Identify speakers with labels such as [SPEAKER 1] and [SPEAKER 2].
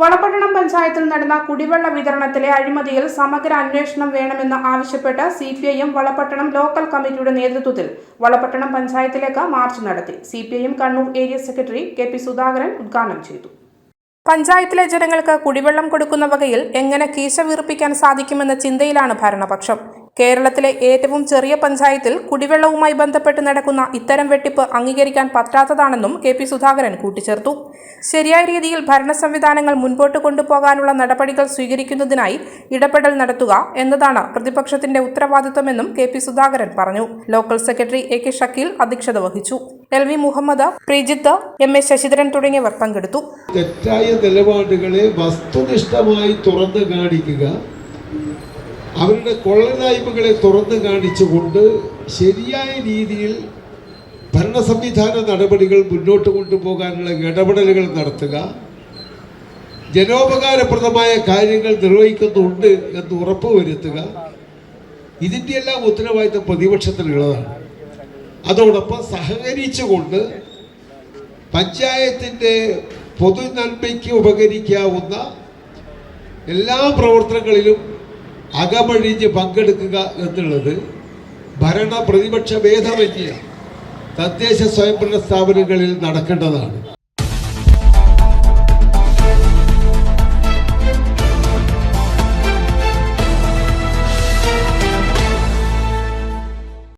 [SPEAKER 1] വളപട്ടണം പഞ്ചായത്തിൽ നടന്ന കുടിവെള്ള വിതരണത്തിലെ അഴിമതിയിൽ സമഗ്ര അന്വേഷണം വേണമെന്ന് ആവശ്യപ്പെട്ട് C P I M Valapattanam local കമ്മിറ്റിയുടെ നേതൃത്വത്തിൽ വളപട്ടണം പഞ്ചായത്തിലേക്ക് മാർച്ച് നടത്തി. C P I M Kannur area secretary K P Sudhakaran ഉദ്ഘാടനം ചെയ്തു. പഞ്ചായത്തിലെ ജനങ്ങൾക്ക് കുടിവെള്ളം കൊടുക്കുന്ന വകയിൽ എങ്ങനെ കീശ വീർപ്പിക്കാൻ സാധിക്കുമെന്ന ചിന്തയിലാണ് ഭരണപക്ഷം. കേരളത്തിലെ ഏറ്റവും ചെറിയ പഞ്ചായത്തിൽ കുടിവെള്ളവുമായി ബന്ധപ്പെട്ട് നടക്കുന്ന ഇത്തരം വെട്ടിപ്പ് അംഗീകരിക്കാൻ പറ്റാത്തതാണെന്നും കെ പി സുധാകരൻ കൂട്ടിച്ചേർത്തു. ശരിയായ രീതിയിൽ ഭരണ സംവിധാനങ്ങൾ മുൻപോട്ട് കൊണ്ടുപോകാനുള്ള നടപടികൾ സ്വീകരിക്കുന്നതിനായി ഇടപെടൽ നടത്തുക എന്നതാണ് പ്രതിപക്ഷത്തിന്റെ ഉത്തരവാദിത്തമെന്നും കെ പി സുധാകരൻ പറഞ്ഞു. Local secretary A K Shakeel അധ്യക്ഷത വഹിച്ചു. L V Muhammad Preejith M A Sasidharan തുടങ്ങിയവർ പങ്കെടുത്തു.
[SPEAKER 2] തെറ്റായ നിലപാടുകളെ വസ്തുനിഷ്ഠമായി തുറന്നു കാണിക്കുക അവരുടെ കൊള്ളനായ്മകളെ തുറന്നു കാണിച്ചുകൊണ്ട് ശരിയായ രീതിയിൽ ഭരണ സംവിധാന നടപടികൾ മുന്നോട്ട് കൊണ്ടുപോകാനുള്ള ഇടപെടലുകൾ നടത്തുക. ജനോപകാരപ്രദമായ കാര്യങ്ങൾ നിർവഹിക്കുന്നുണ്ട് എന്ന് ഉറപ്പുവരുത്തുക. ഇതിന്റെ എല്ലാം ഉത്തരവാദിത്തം പ്രതിപക്ഷത്തിനുള്ളതാണ് അതോടൊപ്പം സഹകരിച്ചുകൊണ്ട് പഞ്ചായത്തിന്റെ പൊതുനന്മയ്ക്ക് ഉപകരിക്കാവുന്ന എല്ലാ പ്രവർത്തനങ്ങളിലും അകമഴിഞ്ഞ് പങ്കെടുക്കുക എന്നുള്ളത് ഭരണ പ്രതിപക്ഷ ഭേദമന്യ തദ്ദേശ സ്വയംഭരണ സ്ഥാപനങ്ങളിൽ നടക്കേണ്ടതാണ്.